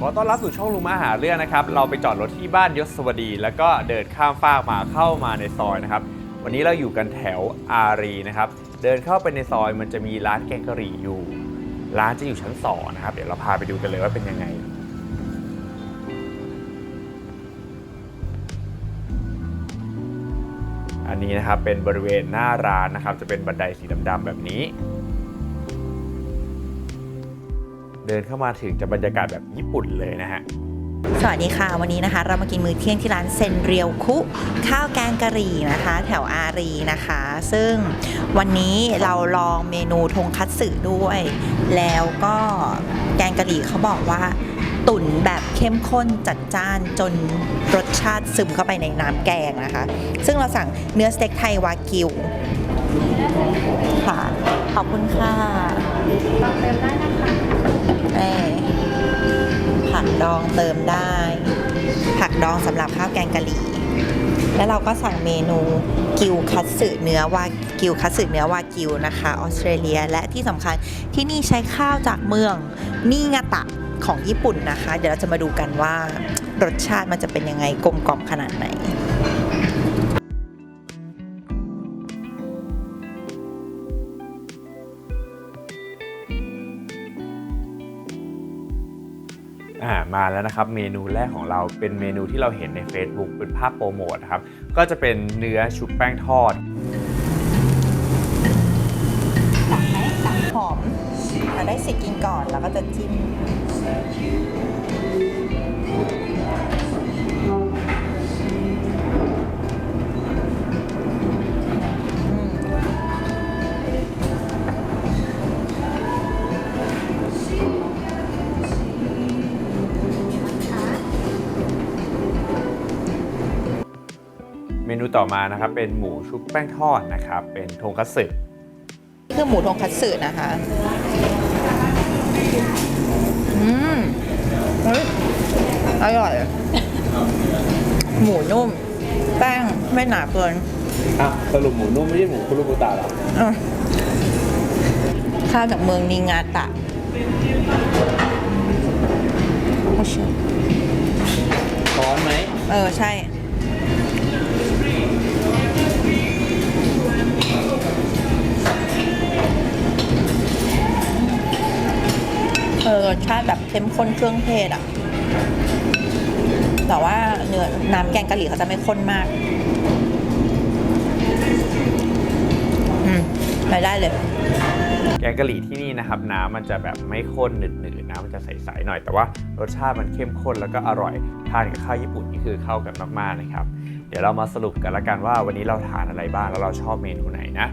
ขอต้อนรับสู่ช่องลุงมาหาเรื่องนะครับ เราไปจอดรถที่บ้านยศสวดี แล้วก็เดินข้ามฟากมาเข้ามาในซอยนะครับ วันนี้เราอยู่กันแถวอารีนะครับ เดินเข้าไปในซอยมันจะมีร้านแกงกะหรี่อยู่ ร้านจะอยู่ชั้นสองนะครับ เดี๋ยวเราพาไปดูกันเลยว่าเป็นยังไง อันนี้นะครับเป็นบริเวณหน้าร้านนะครับ จะเป็นบันไดสีดำๆแบบนี้ เดินเข้ามาถึงจะบรรยากาศแบบญี่ปุ่นเลยนะฮะสวัสดีค่ะวันนี้นะคะ เรามากินมื้อเที่ยงที่ร้านเซนเรียวคุ ข้าวแกงกะหรี่นะคะ แถวอารีนะคะ ซึ่งวันนี้เราลองเมนูทงคัตสึด้วย แล้วก็แกงกะหรี่เขาบอกว่า ตุ๋นแบบเข้มข้นจัดจ้านจนรสชาติซึมเข้าไปในน้ำแกงนะคะ ซึ่งเราสั่งเนื้อสเต็กไทยวากิวค่ะขอบคุณค่ะเอ่ ดองสำหรับข้าวแกงกะหรี่ แล้วเราก็สั่งเมนูกิวคัตสึเนื้อวากิวคัตสึเนื้อวากิวนะคะออสเตรเลียและที่สำคัญที่นี่ใช้ข้าวจากเมืองนิงาตะของญี่ปุ่นนะคะ เดี๋ยวเราจะมาดูกันว่ารสชาติมันจะเป็นยังไงกลมกล่อมขนาดไหน อ่ามาแล้วนะครับเมนูแรกของเราเป็นเมนูที่เราเห็นใน Facebook เป็นภาพโปรโมทครับก็จะเป็นเนื้อชุบแป้งทอดตักไหมตักหอมเราได้สิทธิ์กินก่อนแล้วก็จะจิ้ม นูต่อมานะครับเป็นหมูชุบแป้งทอดนะครับ เป็นทงคัตสึคือหมูทงคัตสึนะคะอืมเฮ้ยอร่อย หมูนุ่ม แป้งไม่หนาเกินอะสรุปหมูนุ่มไม่ใช่หมูคุรุบุตะหรออะข้าวจากเมืองนิงาตะโอ้ชิร้อนไหม เออ ใช่ รสชาติแบบเข้มข้นเครื่องเทศอะ แต่ว่าเนื้อน้ำแกงกะหรี่เขาจะไม่ข้นมาก อืมไปได้เลยแกงกะหรี่ที่นี่นะครับน้ำมันจะแบบไม่ข้นหนืดๆน้ำมันจะใสๆหน่อยแต่ว่ารสชาติมันเข้มข้นแล้วก็อร่อยทานกับข้าวญี่ปุ่นนี่คือเข้ากันมากๆนะครับ เดี๋ยวเรามาสรุปกันละกันว่าวันนี้เราทานอะไรบ้างแล้วเราชอบเมนูไหนนะ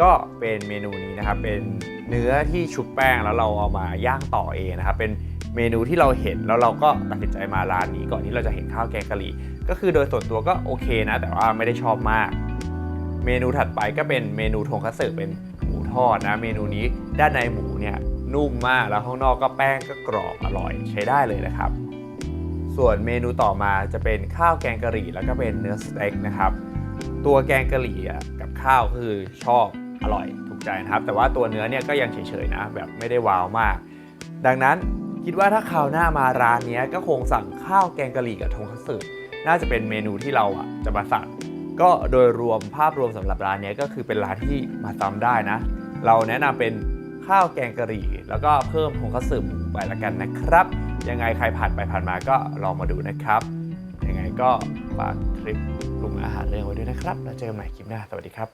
ก็เป็นเมนูนี้นะครับเป็น เนื้อที่ชุบแป้งแล้วเราเอามาย่างต่อเองนะครับเป็นเมนูที่เราเห็นแล้วเราก็ตัดสินใจมาร้านนี้ก่อนที่เราจะเห็นข้าวแกงกะหรี่ ก็คือโดยส่วนตัวก็โอเคนะ แต่ว่าไม่ได้ชอบมาก เมนูถัดไปก็เป็นเมนูทงคัตสึเป็นหมูทอดนะ เมนูนี้ด้านในหมูเนี่ยนุ่มมากแล้วข้างนอกก็แป้งก็กรอบอร่อยใช้ได้เลยนะครับ ส่วนเมนูต่อมาจะเป็นข้าวแกงกะหรี่ แล้วก็เป็นเนื้อสเต็กนะครับตัวแกงกะหรี่กับข้าวคือชอบอร่อยถ ใจนะครับ แต่ว่าตัวเนื้อเนี่ยก็ยังเฉยๆนะ แบบไม่ได้ว้าวมาก ดังนั้นคิดว่าถ้าคราวหน้ามาร้านนี้ก็คงสั่งข้าวแกงกะหรี่กับทงคัตสึน่าจะเป็นเมนูที่เราอะจะมาสั่งก็โดยรวมภาพรวมสำหรับร้านนี้ก็คือเป็นร้านที่มาซ้ำได้นะ เราแนะนำเป็นข้าวแกงกะหรี่ แล้วก็เพิ่มทงคัตสึไปละกันนะครับ ยังไงใครผ่านไปผ่านมาก็ลองมาดูนะครับ ยังไงก็ฝากคลิปปรุงอาหารเรื่องไว้ด้วยนะครับ แล้วเจอกันใหม่คลิปหน้า สวัสดีครับ